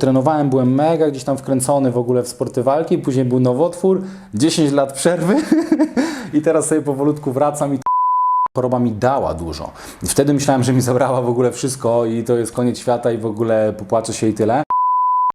Trenowałem, byłem mega gdzieś tam wkręcony w ogóle w sporty walki, później był nowotwór, 10 lat przerwy i teraz sobie powolutku wracam i choroba mi dała dużo. Wtedy myślałem, że mi zabrała w ogóle wszystko i to jest koniec świata i w ogóle popłaczę się i tyle.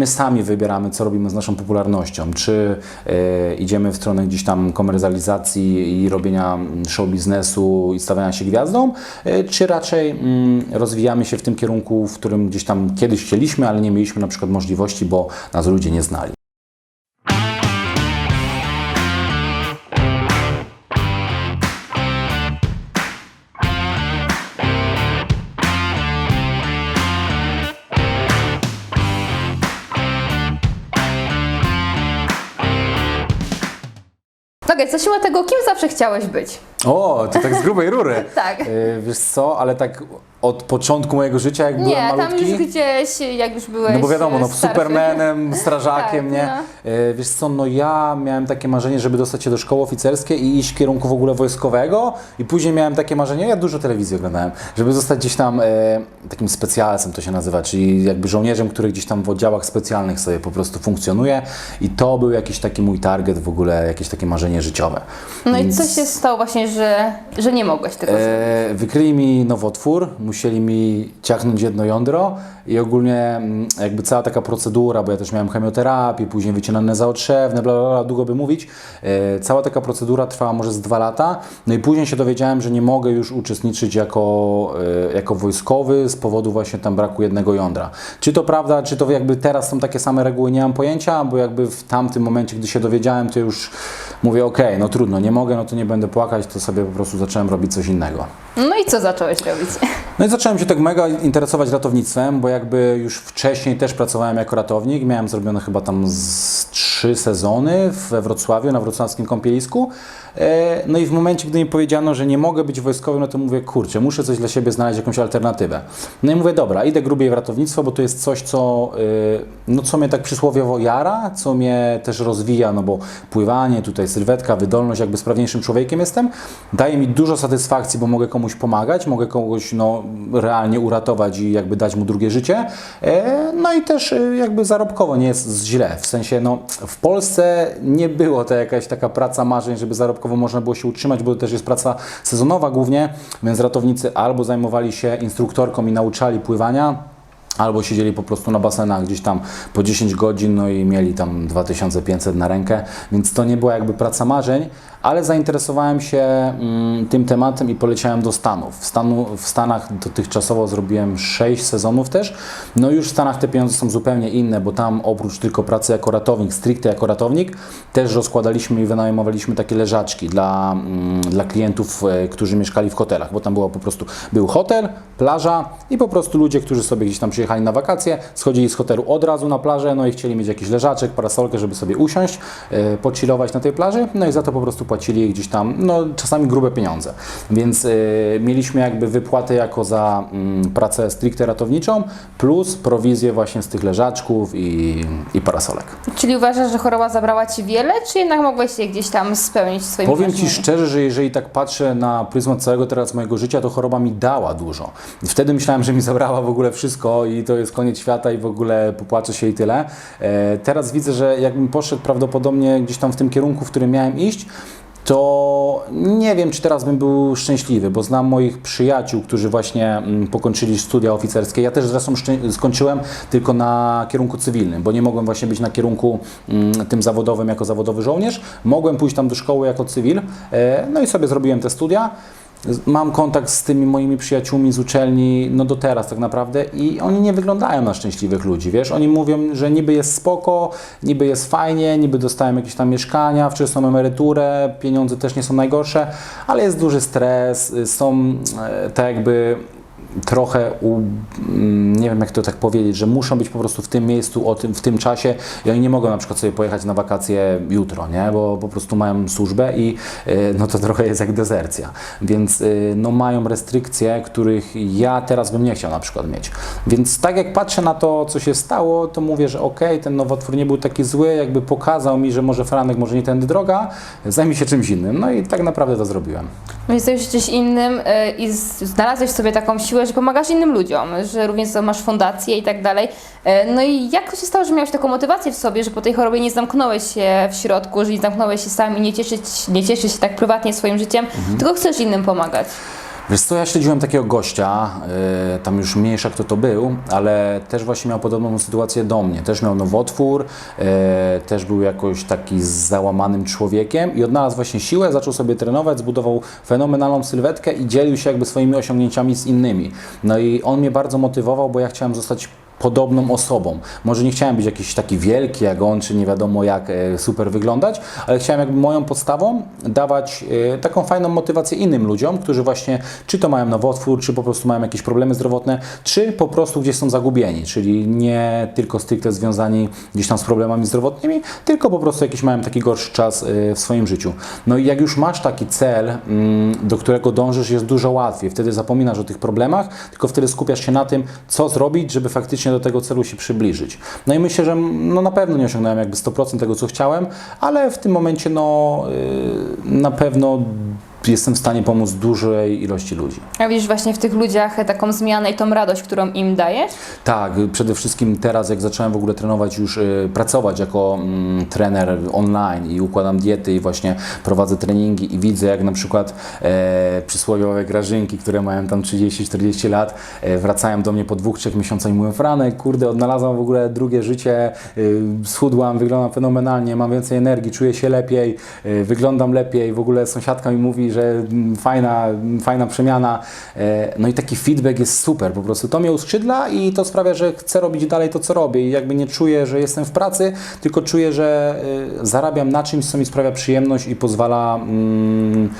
My sami wybieramy, co robimy z naszą popularnością. Czy e, idziemy w stronę gdzieś tam komercjalizacji i robienia mm, show biznesu i stawiania się gwiazdą, e, czy raczej mm, rozwijamy się w tym kierunku, w którym gdzieś tam kiedyś chcieliśmy, ale nie mieliśmy na przykład możliwości, bo nas ludzie nie znali. Okej, co siła tego, kim zawsze chciałeś być? O, to tak z grubej rury. Tak. E, wiesz co, ale tak od początku mojego życia, jak byłem Nie, tam malutki. już gdzieś, jak już byłeś No bo wiadomo, no e, starszy. Supermanem, strażakiem, Tak, nie? no. E, Wiesz co, no ja miałem takie marzenie, żeby dostać się do szkoły oficerskiej i iść w kierunku w ogóle wojskowego i później miałem takie marzenie, ja dużo telewizji oglądałem, żeby zostać gdzieś tam e, takim specjalcem to się nazywa, czyli jakby żołnierzem, który gdzieś tam w oddziałach specjalnych sobie po prostu funkcjonuje i to był jakiś taki mój target w ogóle, jakieś takie marzenie życiowe. No i Więc- co się stało właśnie, że, że nie mogłeś tego zrobić? E, wykryli mi nowotwór, musieli mi ciachnąć jedno jądro i ogólnie mm, jakby cała taka procedura, bo ja też miałem chemioterapię, później wycinane zaotrzewne, bla, bla, bla, długo by mówić. E, cała taka procedura trwała może z dwa lata, no i później się dowiedziałem, że nie mogę już uczestniczyć jako, e, jako wojskowy z powodu właśnie tam braku jednego jądra. Czy to prawda, czy to jakby teraz są takie same reguły, nie mam pojęcia, bo jakby w tamtym momencie, gdy się dowiedziałem, to już mówię, okej, no trudno, nie mogę, no to nie będę płakać, to sobie po prostu zacząłem robić coś innego. No i co zacząłeś robić? No i zacząłem się tak mega interesować ratownictwem, bo jakby już wcześniej też pracowałem jako ratownik. Miałem zrobione chyba tam z trzy sezony we Wrocławiu, na wrocławskim kąpielisku. E, No i w momencie, gdy mi powiedziano, że nie mogę być wojskowym, no to mówię, kurczę, muszę coś dla siebie znaleźć, jakąś alternatywę. No i mówię, dobra, idę grubiej w ratownictwo, bo to jest coś, co, y, no, co mnie tak przysłowiowo jara, co mnie też rozwija, no bo pływanie, tutaj sylwetka, wydolność, jakby sprawniejszym człowiekiem jestem. Daje mi dużo satysfakcji, bo mogę komuś pomagać, mogę kogoś no, realnie uratować i jakby dać mu drugie życie. E, No i też jakby zarobkowo nie jest źle. W sensie, no w Polsce nie było to jakaś taka praca marzeń, żeby zarobkowo można było się utrzymać, bo to też jest praca sezonowa głównie, więc ratownicy albo zajmowali się instruktorką i nauczali pływania, Albo siedzieli po prostu na basenach gdzieś tam po 10 godzin, no i mieli tam 2500 na rękę, więc to nie była jakby praca marzeń, ale zainteresowałem się mm, tym tematem i poleciałem do Stanów. W, Stanu, w Stanach dotychczasowo zrobiłem 6 sezonów też. No już w Stanach te pieniądze są zupełnie inne, bo tam oprócz tylko pracy jako ratownik, stricte jako ratownik, też rozkładaliśmy i wynajmowaliśmy takie leżaczki dla, mm, dla klientów, e, którzy mieszkali w hotelach, bo tam była po prostu, był hotel, plaża i po prostu ludzie, którzy sobie gdzieś tam przyjechali na wakacje, schodzili z hotelu od razu na plażę, no i chcieli mieć jakiś leżaczek, parasolkę, żeby sobie usiąść, pochillować na tej plaży, no i za to po prostu płacili gdzieś tam, no czasami grube pieniądze. Więc e, mieliśmy jakby wypłatę jako za mm, pracę stricte ratowniczą, plus prowizję właśnie z tych leżaczków i, i parasolek. Czyli uważasz, że choroba zabrała Ci wiele, czy jednak mogłeś je gdzieś tam spełnić swoimi Powiem Ci marzeniami? szczerze, że jeżeli tak patrzę na pryzmat całego teraz mojego życia, to choroba mi dała dużo. I wtedy myślałem, że mi zabrała w ogóle wszystko i to jest koniec świata i w ogóle popłaczę się i tyle. E, teraz widzę, że jakbym poszedł prawdopodobnie gdzieś tam w tym kierunku, w którym miałem iść, to nie wiem, czy teraz bym był szczęśliwy, bo znam moich przyjaciół, którzy właśnie mm, pokończyli studia oficerskie. Ja też zresztą skończyłem tylko na kierunku cywilnym, bo nie mogłem właśnie być na kierunku mm, tym zawodowym jako zawodowy żołnierz. Mogłem pójść tam do szkoły jako cywil, e, no i sobie zrobiłem te studia. Mam kontakt z tymi moimi przyjaciółmi z uczelni, no do teraz tak naprawdę i oni nie wyglądają na szczęśliwych ludzi, wiesz, oni mówią, że niby jest spoko, niby jest fajnie, niby dostają jakieś tam mieszkania, wczesną emeryturę, pieniądze też nie są najgorsze, ale jest duży stres, y, są e, tak jakby trochę, u, mm, nie wiem jak to tak powiedzieć, że muszą być po prostu w tym miejscu, o tym, w tym czasie i oni nie mogą na przykład sobie pojechać na wakacje jutro, nie? bo po prostu mają służbę i y, no to trochę jest jak dezercja, więc y, no mają restrykcje, których ja teraz bym nie chciał na przykład mieć. Więc tak jak patrzę na to, co się stało, to mówię, że okej, ten nowotwór nie był taki zły, jakby pokazał mi, że może Franek, może nie tędy droga, zajmij się czymś innym. No i tak naprawdę to zrobiłem. Więc jesteś czymś innym y, i znalazłeś sobie taką siłę mówiłaś, że pomagasz innym ludziom, że również masz fundację i tak dalej. E, No i jak to się stało, że miałeś taką motywację w sobie, że po tej chorobie nie zamknąłeś się w środku, że nie zamknąłeś się sam i nie cieszyć, nie cieszyć się tak prywatnie swoim życiem, tylko chcesz innym pomagać? Wiesz co, ja śledziłem takiego gościa, yy, tam już mniejsza kto to był, ale też właśnie miał podobną sytuację do mnie. Też miał nowotwór, yy, też był jakoś taki załamanym człowiekiem i odnalazł właśnie siłę, zaczął sobie trenować, zbudował fenomenalną sylwetkę i dzielił się jakby swoimi osiągnięciami z innymi. No i on mnie bardzo motywował, bo ja chciałem zostać podobną osobą. Może nie chciałem być jakiś taki wielki jak on, czy nie wiadomo jak e, super wyglądać, ale chciałem jakby moją podstawą dawać e, taką fajną motywację innym ludziom, którzy właśnie czy to mają nowotwór, czy po prostu mają jakieś problemy zdrowotne, czy po prostu gdzieś są zagubieni, czyli nie tylko stricte związani gdzieś tam z problemami zdrowotnymi, tylko po prostu jakiś mają taki gorszy czas e, w swoim życiu. No i jak już masz taki cel, mm, do którego dążysz, jest dużo łatwiej. Wtedy zapominasz o tych problemach, tylko wtedy skupiasz się na tym, co zrobić, żeby faktycznie do tego celu się przybliżyć. No i myślę, że no na pewno nie osiągnąłem jakby 100% tego, co chciałem, ale w tym momencie no yy, na pewno jestem w stanie pomóc dużej ilości ludzi. A widzisz właśnie w tych ludziach taką zmianę i tą radość, którą im dajesz? Tak, przede wszystkim teraz, jak zacząłem w ogóle trenować, już y, pracować jako mm, trener online i układam diety i właśnie prowadzę treningi i widzę, jak na przykład e, przysłowiowe grażynki, które mają tam 30-40 lat, e, wracają do mnie po dwóch, trzech miesiącach i mówią, Franek, kurde, odnalazłam w ogóle drugie życie, y, schudłam, wyglądam fenomenalnie, mam więcej energii, czuję się lepiej, y, wyglądam lepiej, w ogóle sąsiadka mi mówi, że fajna, fajna przemiana. E, No i taki feedback jest super, po prostu to mnie uskrzydla i to sprawia, że chcę robić dalej to, co robię i jakby nie czuję, że jestem w pracy, tylko czuję, że y, zarabiam na czymś, co mi sprawia przyjemność i pozwala mm,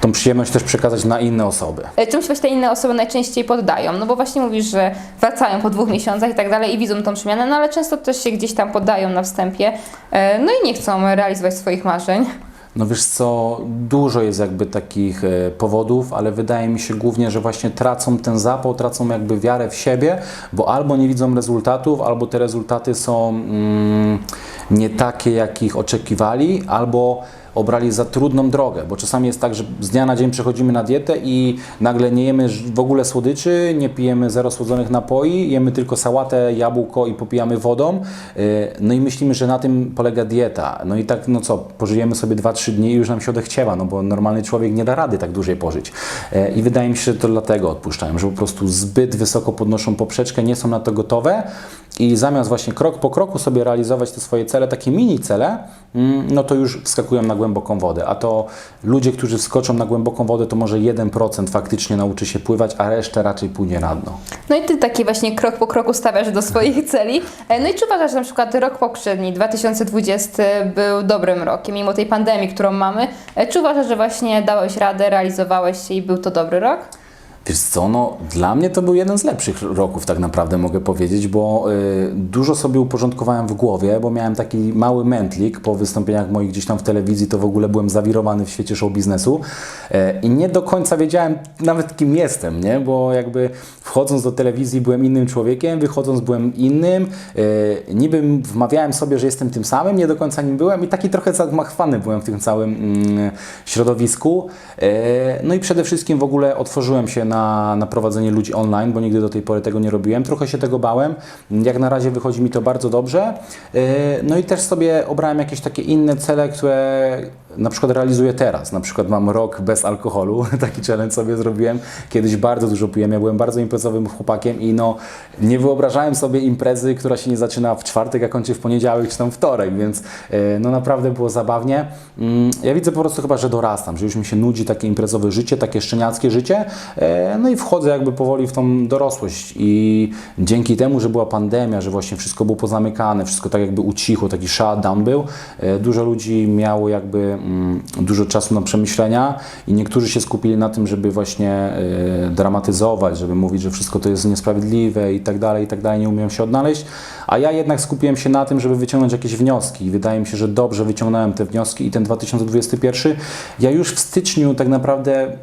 tą przyjemność też przekazać na inne osoby. E, Czymś właśnie te inne osoby najczęściej poddają? No bo właśnie mówisz, że wracają po dwóch miesiącach i tak dalej i widzą tą przemianę, no ale często też się gdzieś tam poddają na wstępie, e, no i nie chcą realizować swoich marzeń. No wiesz co, dużo jest jakby takich e, powodów, ale wydaje mi się głównie, że właśnie tracą ten zapał, tracą jakby wiarę w siebie, bo albo nie widzą rezultatów, albo te rezultaty są mm, nie takie, jakich oczekiwali, albo obrali za trudną drogę, bo czasami jest tak, że z dnia na dzień przechodzimy na dietę i nagle nie jemy w ogóle słodyczy, nie pijemy zero słodzonych napoi, jemy tylko sałatę, jabłko i popijamy wodą. Yy, No i myślimy, że na tym polega dieta. No i tak, no co, pożyjemy sobie 2-3 dni i już nam się odechciewa, no bo normalny człowiek nie da rady tak dłużej pożyć. Yy, I wydaje mi się, że to dlatego odpuszczają, że po prostu zbyt wysoko podnoszą poprzeczkę, nie są na to gotowe i zamiast właśnie krok po kroku sobie realizować te swoje cele, takie mini cele, mm, no to już wskakują na głęboką wodę. A to ludzie, którzy wskoczą na głęboką wodę, to może 1% faktycznie nauczy się pływać, a reszta raczej płynie na dno. No i ty taki właśnie krok po kroku stawiasz do swoich celi. E, No i czy uważasz, że na przykład rok poprzedni, 2020 był dobrym rokiem, mimo tej pandemii, którą mamy? E, Czy uważasz, że właśnie dałeś radę, realizowałeś się i był to dobry rok? Wiesz co, no dla mnie to był jeden z lepszych roków tak naprawdę mogę powiedzieć, bo y, dużo sobie uporządkowałem w głowie, bo miałem taki mały mętlik po wystąpieniach moich gdzieś tam w telewizji, to w ogóle byłem zawirowany w świecie show biznesu y, i nie do końca wiedziałem nawet kim jestem, nie? Bo jakby wchodząc do telewizji byłem innym człowiekiem, wychodząc byłem innym, y, niby wmawiałem sobie, że jestem tym samym, nie do końca nim byłem i taki trochę zagmachwany byłem w tym całym mm, środowisku. E, No i przede wszystkim w ogóle otworzyłem się na, na prowadzenie ludzi online, bo nigdy do tej pory tego nie robiłem. Trochę się tego bałem. Jak na razie wychodzi mi to bardzo dobrze. E, No i też sobie obrałem jakieś takie inne cele, które na przykład realizuję teraz. Na przykład mam rok bez alkoholu, taki challenge sobie zrobiłem. Kiedyś bardzo dużo piłem, ja byłem bardzo imprezowym chłopakiem i no nie wyobrażałem sobie imprezy, która się nie zaczyna w czwartek, a kończy w poniedziałek czy tam wtorek, więc e, no naprawdę było zabawnie. Mm, Ja widzę po prostu chyba, że dorastam, że już mi się nudzi takie imprezowe życie, takie szczeniackie życie, e, no i wchodzę jakby powoli w tą dorosłość i dzięki temu, że była pandemia, że właśnie wszystko było pozamykane, wszystko tak jakby ucichło, taki shutdown był, e, dużo ludzi miało jakby dużo czasu na przemyślenia i niektórzy się skupili na tym, żeby właśnie e, dramatyzować, żeby mówić, że wszystko to jest niesprawiedliwe i tak dalej, i tak dalej, nie umiem się odnaleźć, a ja jednak skupiłem się na tym, żeby wyciągnąć jakieś wnioski. I wydaje mi się, że dobrze wyciągnąłem te wnioski i ten 2021, ja już w styczniu tak naprawdę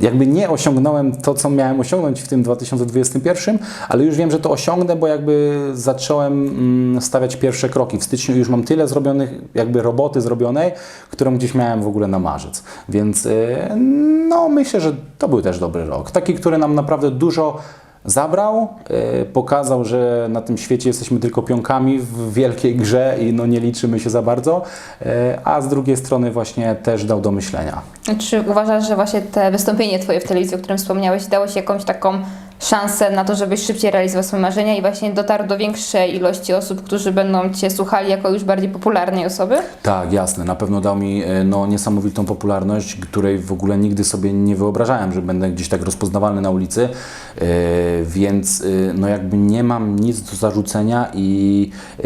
jakby nie osiągnąłem to, co miałem osiągnąć w tym 2021, ale już wiem, że to osiągnę, bo jakby zacząłem mm, stawiać pierwsze kroki. W styczniu już mam tyle zrobionych, jakby roboty zrobionej, którą gdzieś miałem w ogóle na marzec. Więc y, no myślę, że to był też dobry rok. Taki, który nam naprawdę dużo zabrał, y, pokazał, że na tym świecie jesteśmy tylko pionkami w wielkiej grze i no nie liczymy się za bardzo, y, a z drugiej strony właśnie też dał do myślenia. Czy uważasz, że właśnie te wystąpienie Twoje w telewizji, o którym wspomniałeś, dało Ci jakąś taką szansę na to, żebyś szybciej realizował swoje marzenia i właśnie dotarł do większej ilości osób, którzy będą Cię słuchali jako już bardziej popularnej osoby? Tak, jasne. Na pewno dał mi e, no, niesamowitą popularność, której w ogóle nigdy sobie nie wyobrażałem, że będę gdzieś tak rozpoznawalny na ulicy, e, więc e, no jakby nie mam nic do zarzucenia i e,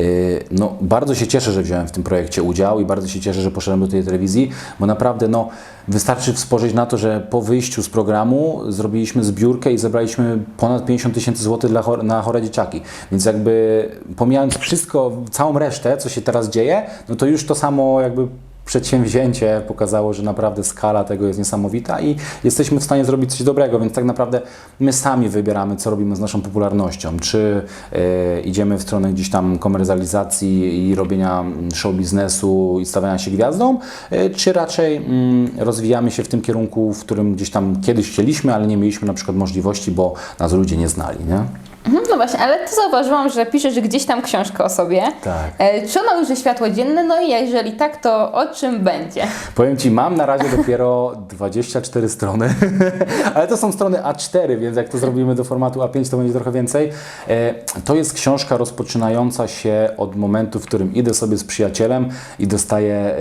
no, bardzo się cieszę, że wziąłem w tym projekcie udział i bardzo się cieszę, że poszedłem do tej telewizji, bo naprawdę no, wystarczy spojrzeć na to, że po wyjściu z programu zrobiliśmy zbiórkę i zebraliśmy ponad 50 tysięcy złotych dla na chore dzieciaki. Więc jakby pomijając wszystko, całą resztę, co się teraz dzieje, no to już to samo jakby przedsięwzięcie pokazało, że naprawdę skala tego jest niesamowita i jesteśmy w stanie zrobić coś dobrego, więc tak naprawdę my sami wybieramy, co robimy z naszą popularnością. Czy e, idziemy w stronę gdzieś tam komercjalizacji i robienia mm, show biznesu i stawiania się gwiazdą, e, czy raczej mm, rozwijamy się w tym kierunku, w którym gdzieś tam kiedyś chcieliśmy, ale nie mieliśmy na przykład możliwości, bo nas ludzie nie znali, nie? Mhm, no właśnie, ale to zauważyłam, że piszesz gdzieś tam książkę o sobie. Tak. E, czy ona ujrzy światło dzienne? No i jeżeli tak, to o czym będzie? Powiem Ci, mam na razie dopiero 24 strony, ale to są strony A4, więc jak to zrobimy do formatu A5, to będzie trochę więcej. E, To jest książka rozpoczynająca się od momentu, w którym idę sobie z przyjacielem i dostaję e,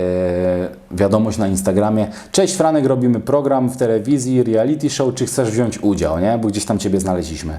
wiadomość na Instagramie. Cześć Franek, robimy program w telewizji, reality show, czy chcesz wziąć udział, nie? Bo gdzieś tam Ciebie znaleźliśmy.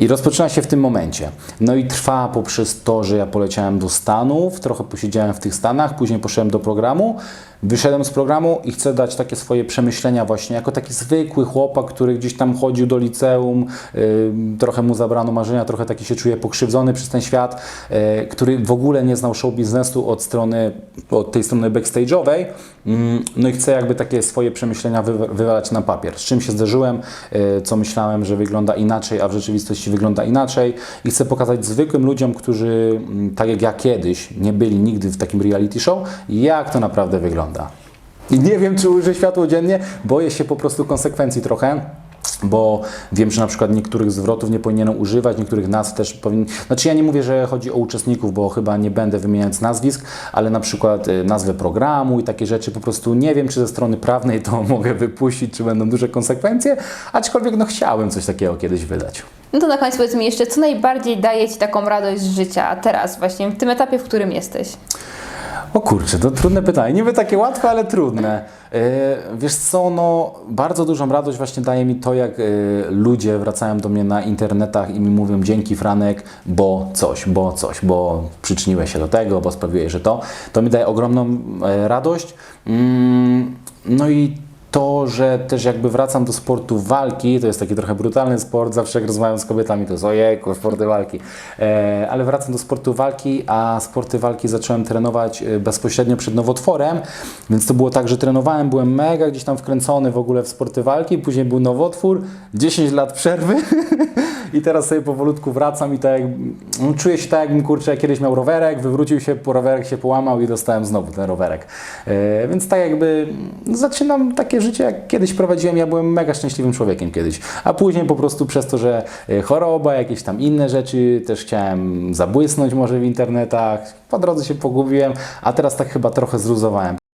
I rozpoczyna się w tym momencie. No i trwa poprzez to, że ja poleciałem do Stanów, trochę posiedziałem w tych Stanach, później poszedłem do programu, wyszedłem z programu i chcę dać takie swoje przemyślenia właśnie, jako taki zwykły chłopak, który gdzieś tam chodził do liceum, y, trochę mu zabrano marzenia, trochę taki się czuje pokrzywdzony przez ten świat, y, który w ogóle nie znał show biznesu od strony, od tej strony backstage'owej, Mm, no i chcę jakby takie swoje przemyślenia wy, wywalać na papier. Z czym się zderzyłem, y, co myślałem, że wygląda inaczej, a w rzeczywistości wygląda inaczej i chcę pokazać zwykłym ludziom, którzy mm, tak jak ja kiedyś nie byli nigdy w takim reality show, jak to naprawdę wygląda. I nie wiem, czy ujrzę światło dziennie, boję się po prostu konsekwencji trochę. Bo wiem, że na przykład niektórych zwrotów nie powinienem używać, niektórych nazw też powinien. Znaczy, ja nie mówię, że chodzi o uczestników, bo chyba nie będę wymieniać nazwisk, ale na przykład y, nazwę programu i takie rzeczy po prostu nie wiem, czy ze strony prawnej to mogę wypuścić, czy będą duże konsekwencje, aczkolwiek no chciałem coś takiego kiedyś wydać. No to na koniec powiedz mi jeszcze, co najbardziej daje Ci taką radość z życia teraz, właśnie w tym etapie, w którym jesteś? O kurczę, to trudne pytanie. Niby takie łatwe, ale trudne. Yy, wiesz co, no bardzo dużą radość właśnie daje mi to, jak yy, ludzie wracają do mnie na internetach i mi mówią dzięki Franek, bo coś, bo coś, bo przyczyniłeś się do tego, bo sprawiłeś, że to. To mi daje ogromną e, radość. Mm, no i to, że też jakby wracam do sportu walki, to jest taki trochę brutalny sport, zawsze jak rozmawiam z kobietami, to jest ojejku, sporty walki, e, ale wracam do sportu walki, a sporty walki zacząłem trenować e, bezpośrednio przed nowotworem, więc to było tak, że trenowałem, byłem mega gdzieś tam wkręcony w ogóle w sporty walki, później był nowotwór, 10 lat przerwy i teraz sobie powolutku wracam i tak no, czuję się tak jakbym kurczę kiedyś miał rowerek, wywrócił się, po rowerek się połamał i dostałem znowu ten rowerek. E, więc tak jakby no, zaczynam takie życie, jak kiedyś prowadziłem, ja byłem mega szczęśliwym człowiekiem kiedyś, a później po prostu przez to, że e, choroba, jakieś tam inne rzeczy, też chciałem zabłysnąć może w internetach, po drodze się pogubiłem, a teraz tak chyba trochę zluzowałem.